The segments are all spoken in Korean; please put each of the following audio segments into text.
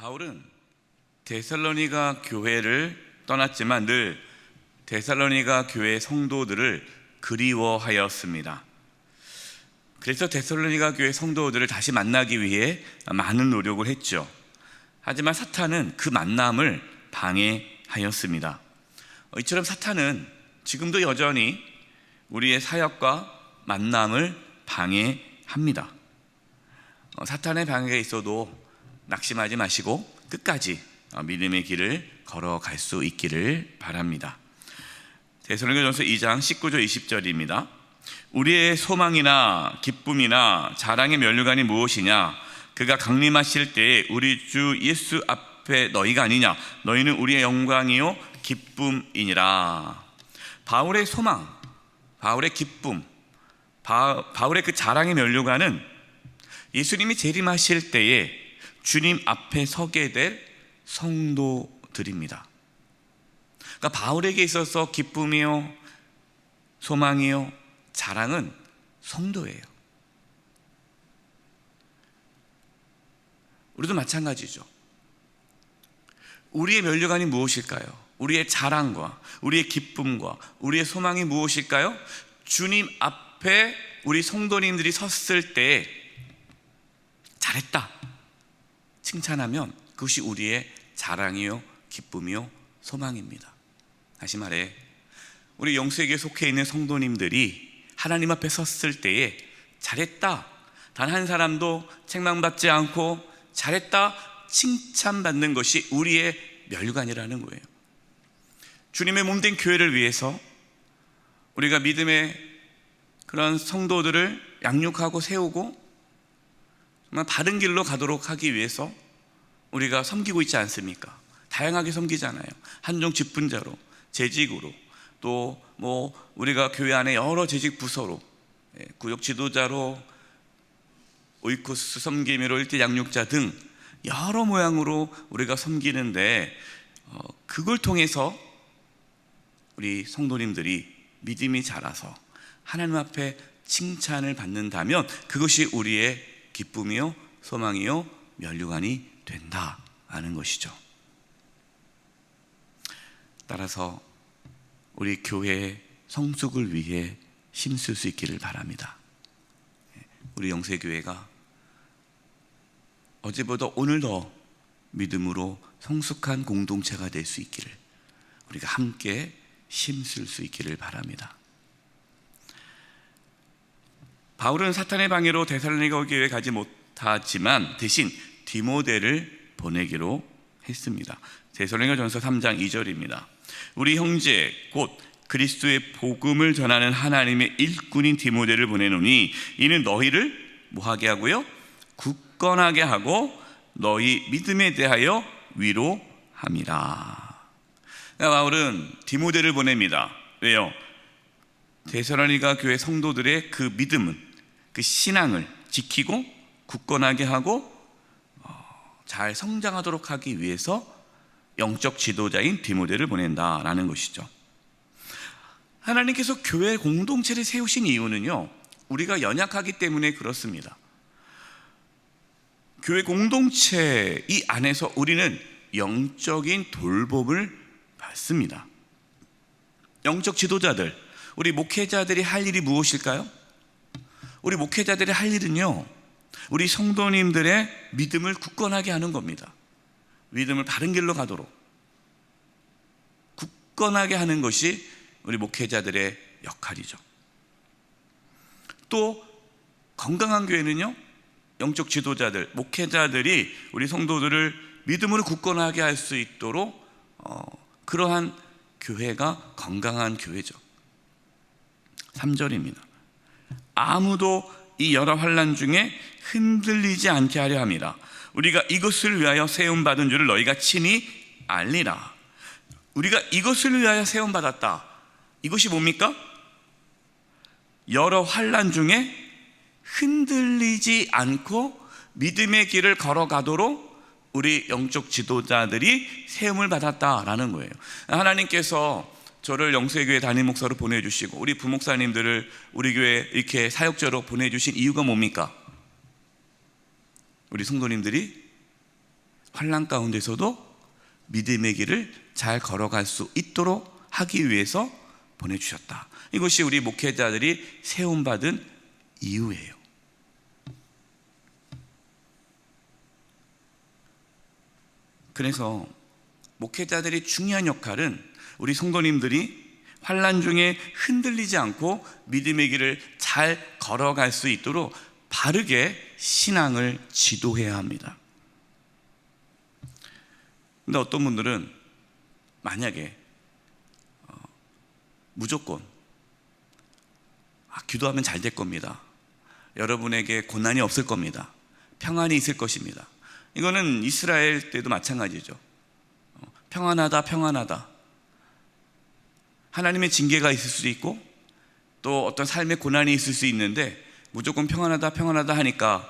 바울은 데살로니가 교회를 떠났지만 늘 데살로니가 교회 성도들을 그리워하였습니다. 그래서 데살로니가 교회 성도들을 다시 만나기 위해 많은 노력을 했죠. 하지만 사탄은 그 만남을 방해하였습니다. 이처럼 사탄은 지금도 여전히 우리의 사역과 만남을 방해합니다. 어, 사탄의 방해가 있어도 낙심하지 마시고 끝까지 어, 믿음의 길을 걸어갈 수 있기를 바랍니다. 데살로니가전서 2장 19절 20절입니다. 우리의 소망이나 기쁨이나 자랑의 면류관이 무엇이냐? 그가 강림하실 때에 우리 주 예수 앞에 너희가 아니냐? 너희는 우리의 영광이요 기쁨이니라. 바울의 소망, 바울의 기쁨, 바, 바울의 그 자랑의 면류관은 예수님이 재림하실 때에 주님 앞에 서게 될 성도들입니다. 그러니까 바울에게 있어서 기쁨이요, 소망이요, 자랑은 성도예요. 우리도 마찬가지죠. 우리의 면류관이 무엇일까요? 우리의 자랑과 우리의 기쁨과 우리의 소망이 무엇일까요? 주님 앞에 우리 성도님들이 섰을 때 잘했다. 칭찬하면 그것이 우리의 자랑이요, 기쁨이요, 소망입니다. 다시 말해, 우리 영수에게 속해 있는 성도님들이 하나님 앞에 섰을 때에 잘했다. 단 한 사람도 책망받지 않고 잘했다. 칭찬받는 것이 우리의 멸관이라는 거예요. 주님의 몸된 교회를 위해서 우리가 믿음의 그런 성도들을 양육하고 세우고 정말 바른 길로 가도록 하기 위해서 우리가 섬기고 있지 않습니까? 다양하게 섬기잖아요. 한종 직분자로, 재직으로, 또 뭐 우리가 교회 안에 여러 재직 부서로, 예, 구역 지도자로, 오이코스 섬기미로 일대 양육자 등 여러 모양으로 우리가 섬기는데 어, 그걸 통해서 우리 성도님들이 믿음이 자라서 하나님 앞에 칭찬을 받는다면 그것이 우리의 기쁨이요 소망이요 면류관이 된다라는 것이죠. 따라서 우리 교회의 성숙을 위해 힘쓸 수 있기를 바랍니다. 우리 영세교회가 어제보다 오늘 더 믿음으로 성숙한 공동체가 될 수 있기를 우리가 함께 힘쓸 수 있기를 바랍니다. 바울은 사탄의 방해로 데살로니가 교회에 가지 못하지만 대신 디모데를 보내기로 했습니다. 데살로니가전서 3장 2절입니다. 우리 형제 곧 그리스도의 복음을 전하는 하나님의 일꾼인 디모데를 보내노니 이는 너희를 뭐하게 하고요? 굳건하게 하고 너희 믿음에 대하여 위로함이라. 바울은 디모데를 보냅니다. 왜요? 데살로니가 교회 성도들의 그 믿음은 그 신앙을 지키고 굳건하게 하고 어, 잘 성장하도록 하기 위해서 영적 지도자인 디모데를 보낸다라는 것이죠. 하나님께서 교회 공동체를 세우신 이유는요, 우리가 연약하기 때문에 그렇습니다. 교회 공동체 이 안에서 우리는 영적인 돌봄을 받습니다. 영적 지도자들, 우리 목회자들이 할 일이 무엇일까요? 우리 목회자들이 할 일은요, 우리 성도님들의 믿음을 굳건하게 하는 겁니다. 믿음을 바른 길로 가도록 굳건하게 하는 것이 우리 목회자들의 역할이죠. 또 건강한 교회는요, 영적 지도자들, 목회자들이 우리 성도들을 믿음으로 굳건하게 할 수 있도록 어, 그러한 교회가 건강한 교회죠. 3절입니다. 아무도 이 여러 환란 중에 흔들리지 않게 하려 함이라. 우리가 이것을 위하여 세움 받은 줄을 너희가 친히 알리라. 우리가 이것을 위하여 세움 받았다. 이것이 뭡니까? 여러 환란 중에 흔들리지 않고 믿음의 길을 걸어가도록 우리 영적 지도자들이 세움을 받았다라는 거예요. 하나님께서 저를 영세교회 담임 목사로 보내주시고 우리 부목사님들을 우리 교회 이렇게 사역자로 보내주신 이유가 뭡니까? 우리 성도님들이 환란 가운데서도 믿음의 길을 잘 걸어갈 수 있도록 하기 위해서 보내주셨다. 이것이 우리 목회자들이 세움받은 이유예요. 그래서 목회자들이 중요한 역할은 우리 성도님들이 환란 중에 흔들리지 않고 믿음의 길을 잘 걸어갈 수 있도록 바르게 신앙을 지도해야 합니다. 근데 어떤 분들은 만약에 어, 무조건 아, 기도하면 잘 될 겁니다. 여러분에게 고난이 없을 겁니다. 평안이 있을 것입니다. 이거는 이스라엘 때도 마찬가지죠. 어, 평안하다, 평안하다. 하나님의 징계가 있을 수도 있고 또 어떤 삶의 고난이 있을 수 있는데 무조건 평안하다, 평안하다 하니까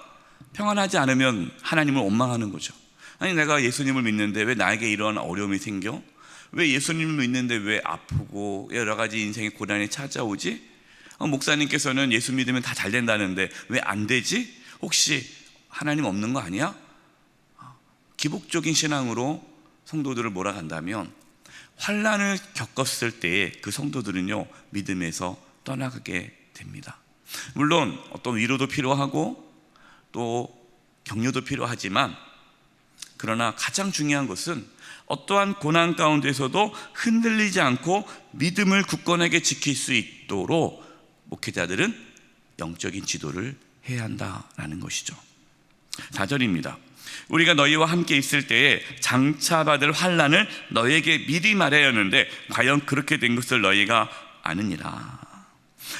평안하지 않으면 하나님을 원망하는 거죠. 아니 내가 예수님을 믿는데 왜 나에게 이런 어려움이 생겨? 왜 예수님을 믿는데 왜 아프고 여러 가지 인생의 고난이 찾아오지? 어, 목사님께서는 예수 믿으면 다 잘 된다는데 왜 안 되지? 혹시 하나님 없는 거 아니야? 기복적인 신앙으로 성도들을 몰아간다면 환란을 겪었을 때에 그 성도들은요 믿음에서 떠나가게 됩니다. 물론 어떤 위로도 필요하고 또 격려도 필요하지만 그러나 가장 중요한 것은 어떠한 고난 가운데서도 흔들리지 않고 믿음을 굳건하게 지킬 수 있도록 목회자들은 영적인 지도를 해야 한다라는 것이죠. 4절입니다. 우리가 너희와 함께 있을 때에 장차 받을 환란을 너에게 미리 말하였는데 과연 그렇게 된 것을 너희가 아느니라.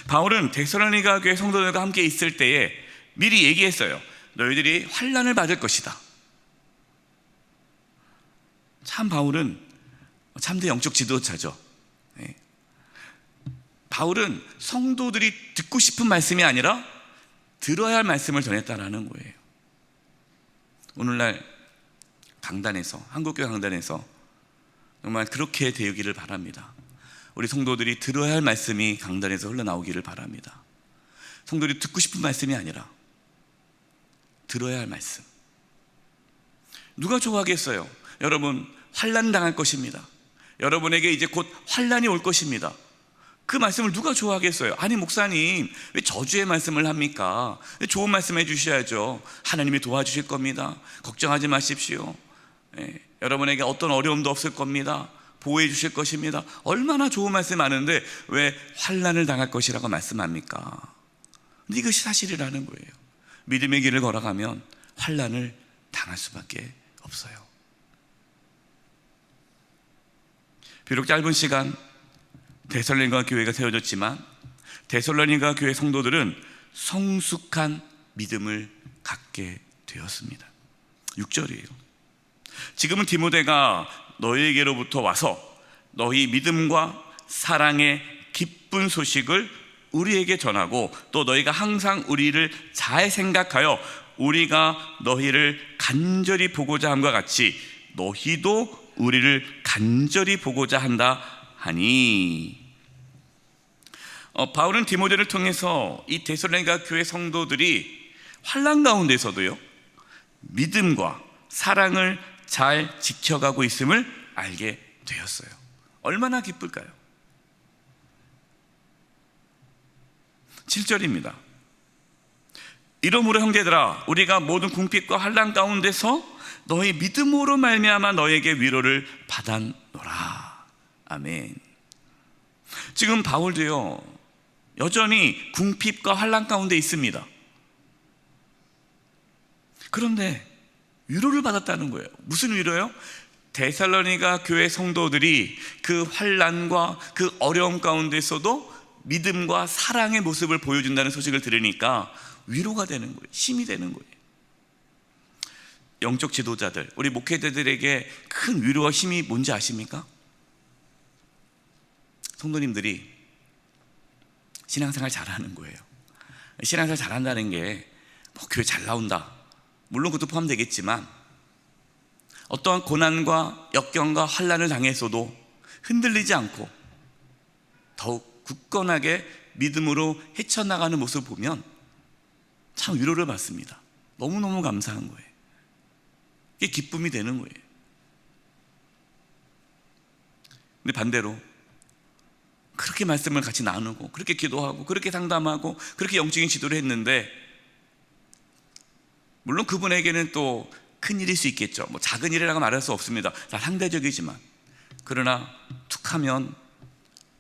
바울은 데살로니가 교회 성도들과 함께 있을 때에 미리 얘기했어요. 너희들이 환란을 받을 것이다. 참 바울은 참대 영적 지도자죠. 네. 바울은 성도들이 듣고 싶은 말씀이 아니라 들어야 할 말씀을 전했다라는 거예요. 오늘날 강단에서 한국교회 강단에서 정말 그렇게 되기를 바랍니다. 우리 성도들이 들어야 할 말씀이 강단에서 흘러나오기를 바랍니다. 성도들이 듣고 싶은 말씀이 아니라 들어야 할 말씀. 누가 좋아하겠어요? 여러분 환란 당할 것입니다. 여러분에게 이제 곧 환란이 올 것입니다. 그 말씀을 누가 좋아하겠어요? 아니 목사님 왜 저주의 말씀을 합니까? 좋은 말씀 해주셔야죠. 하나님이 도와주실 겁니다. 걱정하지 마십시오. 예, 여러분에게 어떤 어려움도 없을 겁니다. 보호해 주실 것입니다. 얼마나 좋은 말씀 많은데 왜 환란을 당할 것이라고 말씀합니까? 이것이 사실이라는 거예요. 믿음의 길을 걸어가면 환란을 당할 수밖에 없어요. 비록 짧은 시간 데살로니가 교회가 세워졌지만 데살로니가 교회 성도들은 성숙한 믿음을 갖게 되었습니다. 6절이에요. 지금은 디모데가 너희에게로부터 와서 너희 믿음과 사랑의 기쁜 소식을 우리에게 전하고 또 너희가 항상 우리를 잘 생각하여 우리가 너희를 간절히 보고자 함과 같이 너희도 우리를 간절히 보고자 한다 하니 어, 바울은 디모데를 통해서 이 데살로니가 교회 성도들이 환란 가운데서도요 믿음과 사랑을 잘 지켜가고 있음을 알게 되었어요. 얼마나 기쁠까요? 7절입니다. 이러므로 형제들아 우리가 모든 궁핍과 환란 가운데서 너희 믿음으로 말미암아 너에게 위로를 받았노라. 아멘. 지금 바울도요 여전히 궁핍과 환란 가운데 있습니다. 그런데 위로를 받았다는 거예요. 무슨 위로요? 데살로니가 교회 성도들이 그 환란과 그 어려움 가운데서도 믿음과 사랑의 모습을 보여준다는 소식을 들으니까 위로가 되는 거예요. 힘이 되는 거예요. 영적 지도자들, 우리 목회자들에게 큰 위로와 힘이 뭔지 아십니까? 성도님들이 신앙생활 잘하는 거예요. 신앙생활 잘한다는 게 뭐 교회 잘 나온다. 물론 그것도 포함되겠지만 어떠한 고난과 역경과 환란을 당해서도 흔들리지 않고 더욱 굳건하게 믿음으로 헤쳐나가는 모습을 보면 참 위로를 받습니다. 너무너무 감사한 거예요. 이게 기쁨이 되는 거예요. 근데 반대로 그렇게 말씀을 같이 나누고 그렇게 기도하고 그렇게 상담하고 그렇게 영적인 지도를 했는데 물론 그분에게는 또 큰 일일 수 있겠죠. 뭐 작은 일이라고 말할 수 없습니다. 다 상대적이지만 그러나 툭하면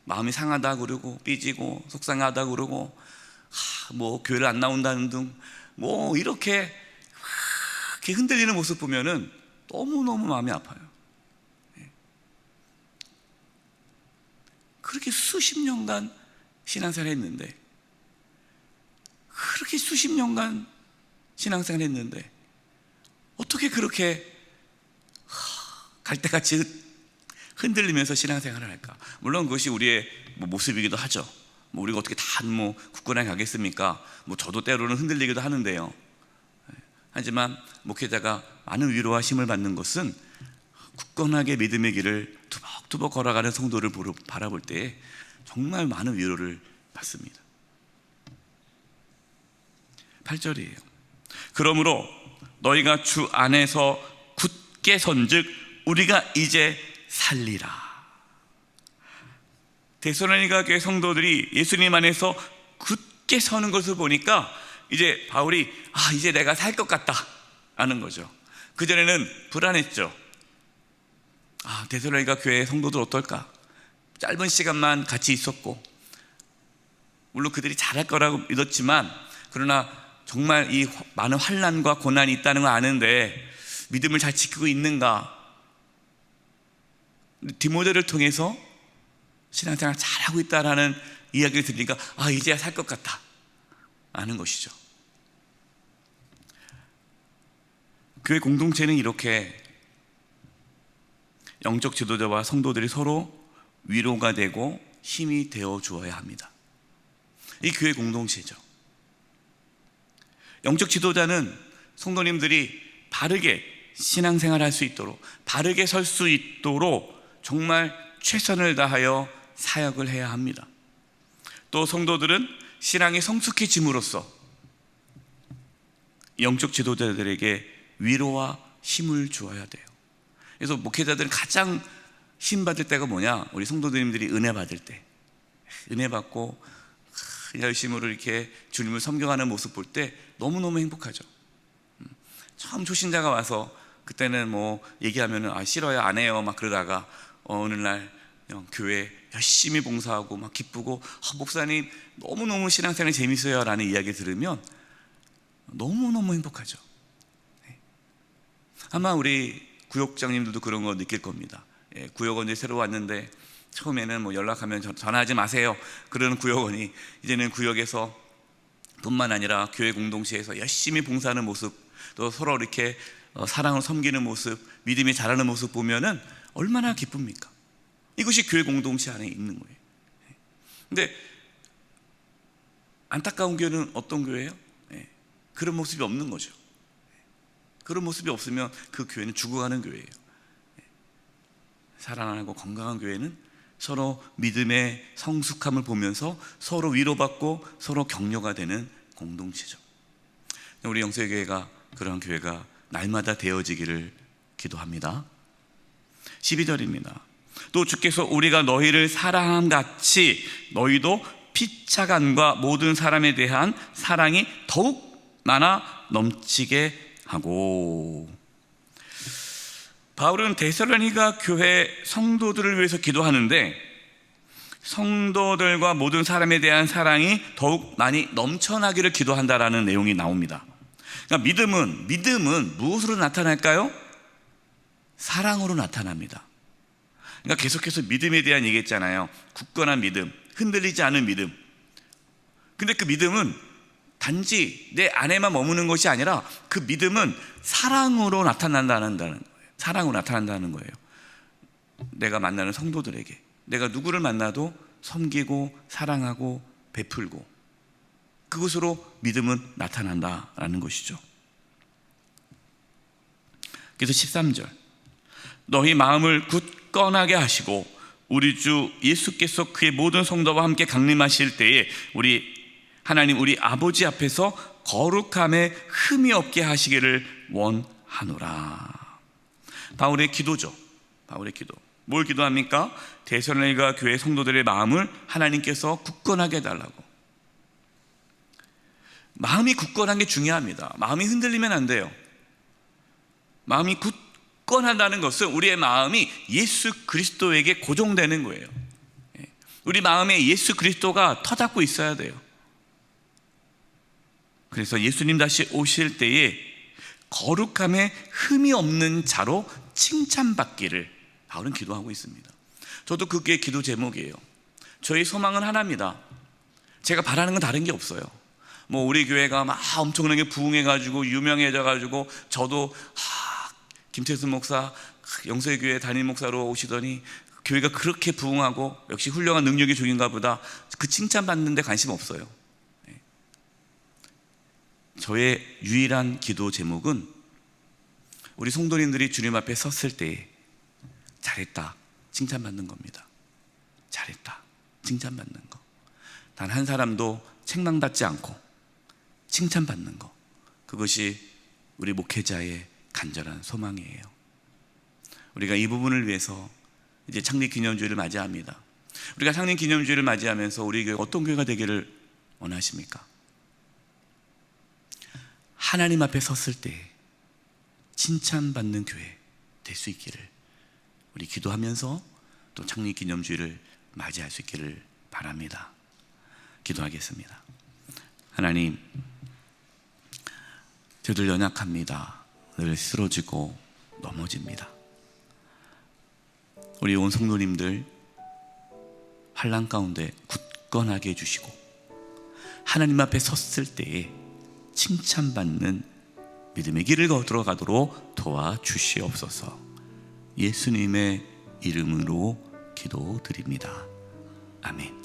마음이 상하다 그러고 삐지고 속상하다 그러고 하, 뭐 교회를 안 나온다는 등 뭐 이렇게 흔들리는 모습 보면은 너무 너무 마음이 아파요. 예. 그렇게 수십 년간 신앙생활 했는데 그렇게 수십 년간 신앙생활 했는데 어떻게 그렇게 갈대같이 흔들리면서 신앙생활을 할까? 물론 그것이 우리의 뭐 모습이기도 하죠. 뭐 우리가 어떻게 다뭐 굳건하게 가겠습니까? 뭐 저도 때로는 흔들리기도 하는데요. 하지만 목회자가 많은 위로와 힘을 받는 것은 굳건하게 믿음의 길을 투벅투벅 걸어가는 성도를 바라볼 때 정말 많은 위로를 받습니다. 8절이에요. 그러므로 너희가 주 안에서 굳게 선즉 우리가 이제 살리라. 데살로니가 교회 성도들이 예수님 안에서 굳게 서는 것을 보니까 이제 바울이 아 이제 내가 살 것 같다 하는 거죠. 그 전에는 불안했죠. 아 데살로니가 교회 성도들 어떨까? 짧은 시간만 같이 있었고 물론 그들이 잘할 거라고 믿었지만 그러나 정말 이 많은 환란과 고난이 있다는 걸 아는데 믿음을 잘 지키고 있는가? 디모데를 통해서 신앙생활 잘하고 있다라는 이야기를 들으니까 아 이제야 살 것 같다 아는 것이죠. 교회 공동체는 이렇게 영적 지도자와 성도들이 서로 위로가 되고 힘이 되어 주어야 합니다. 이 교회 공동체죠. 영적 지도자는 성도님들이 바르게 신앙생활 할 수 있도록 바르게 설 수 있도록 정말 최선을 다하여 사역을 해야 합니다. 또 성도들은 신앙이 성숙해짐으로써 영적 지도자들에게 위로와 힘을 주어야 돼요. 그래서 목회자들은 가장 힘 받을 때가 뭐냐? 우리 성도님들이 은혜 받을 때. 은혜 받고 열심으로 이렇게 주님을 섬겨가는 모습 볼 때 너무너무 행복하죠. 음, 처음 초신자가 와서 그때는 뭐 얘기하면은 아 싫어요 안 해요 막 그러다가 어느 날 교회 열심히 봉사하고 막 기쁘고 아, 목사님 너무 너무 신앙생활 재밌어요 라는 이야기 들으면 너무 너무 행복하죠. 네. 아마 우리 구역장님들도 그런 거 느낄 겁니다. 예, 구역원이 새로 왔는데 처음에는 뭐 연락하면 전- 전화하지 마세요. 그러는 구역원이 이제는 구역에서 뿐만 아니라 교회 공동체에서 열심히 봉사하는 모습 또 서로 이렇게 어, 사랑을 섬기는 모습 믿음이 자라는 모습 보면은 얼마나 기쁩니까? 이것이 교회 공동체 안에 있는 거예요. 근데 안타까운 교회는 어떤 교회예요? 예, 그런 모습이 없는 거죠. 그런 모습이 없으면 그 교회는 죽어가는 교회예요. 사랑하고 건강한 교회는 서로 믿음의 성숙함을 보면서 서로 위로받고 서로 격려가 되는 공동체죠. 우리 영세교회가 그런 교회가 날마다 되어지기를 기도합니다. 12절입니다. 또 주께서 우리가 너희를 사랑함 같이 너희도 피차간과 모든 사람에 대한 사랑이 더욱 많아 넘치게 하고 바울은 데살로니가 교회 성도들을 위해서 기도하는데 성도들과 모든 사람에 대한 사랑이 더욱 많이 넘쳐나기를 기도한다라는 내용이 나옵니다. 그러니까 믿음은 믿음은 무엇으로 나타날까요? 사랑으로 나타납니다. 그러니까 계속해서 믿음에 대한 얘기했잖아요. 굳건한 믿음, 흔들리지 않은 믿음. 근데 그 믿음은 단지 내 안에만 머무는 것이 아니라 그 믿음은 사랑으로 나타난다는 거예요. 사랑으로 나타난다는 거예요. 내가 만나는 성도들에게 내가 누구를 만나도 섬기고 사랑하고 베풀고 그것으로 믿음은 나타난다라는 것이죠. 그래서 13절 너희 마음을 굳건하게 하시고 우리 주 예수께서 그의 모든 성도와 함께 강림하실 때에 우리 하나님 우리 아버지 앞에서 거룩함에 흠이 없게 하시기를 원하노라. 바울의 기도죠. 바울의 기도. 뭘 기도합니까? 대선일과 교회 성도들의 마음을 하나님께서 굳건하게 해달라고. 마음이 굳건한 게 중요합니다. 마음이 흔들리면 안 돼요. 마음이 굳건하다는 것은 우리의 마음이 예수 그리스도에게 고정되는 거예요. 예. 우리 마음에 예수 그리스도가 터잡고 있어야 돼요. 그래서 예수님 다시 오실 때에 거룩함에 흠이 없는 자로 칭찬받기를 바울은 기도하고 있습니다. 저도 그게 기도 제목이에요. 저희 소망은 하나입니다. 제가 바라는 건 다른 게 없어요. 뭐 우리 교회가 막 엄청나게 부흥해가지고 유명해져가지고 저도 하, 김태수 목사 영서의 교회 담임 목사로 오시더니 교회가 그렇게 부흥하고 역시 훌륭한 능력이 중인가 보다 그 칭찬 받는데 관심 없어요. 네. 저의 유일한 기도 제목은 우리 성도님들이 주님 앞에 섰을 때 잘했다 칭찬받는 겁니다. 잘했다 칭찬받는 거. 단 한 사람도 책망받지 않고 칭찬받는 거. 그것이 우리 목회자의 간절한 소망이에요. 우리가 이 부분을 위해서 이제 창립 기념주의를 맞이합니다. 우리가 창립 기념주의를 맞이하면서 우리 교회 어떤 교회가 되기를 원하십니까? 하나님 앞에 섰을 때 칭찬받는 교회 될 수 있기를 우리 기도하면서 또 창립 기념주의를 맞이할 수 있기를 바랍니다. 기도하겠습니다. 하나님, 저들 연약합니다. 늘 쓰러지고 넘어집니다. 우리 온 성도님들 환란 가운데 굳건하게 해주시고 하나님 앞에 섰을 때에 칭찬받는 믿음의 길을 걸어가도록 도와주시옵소서. 예수님의 이름으로 기도드립니다. 아멘.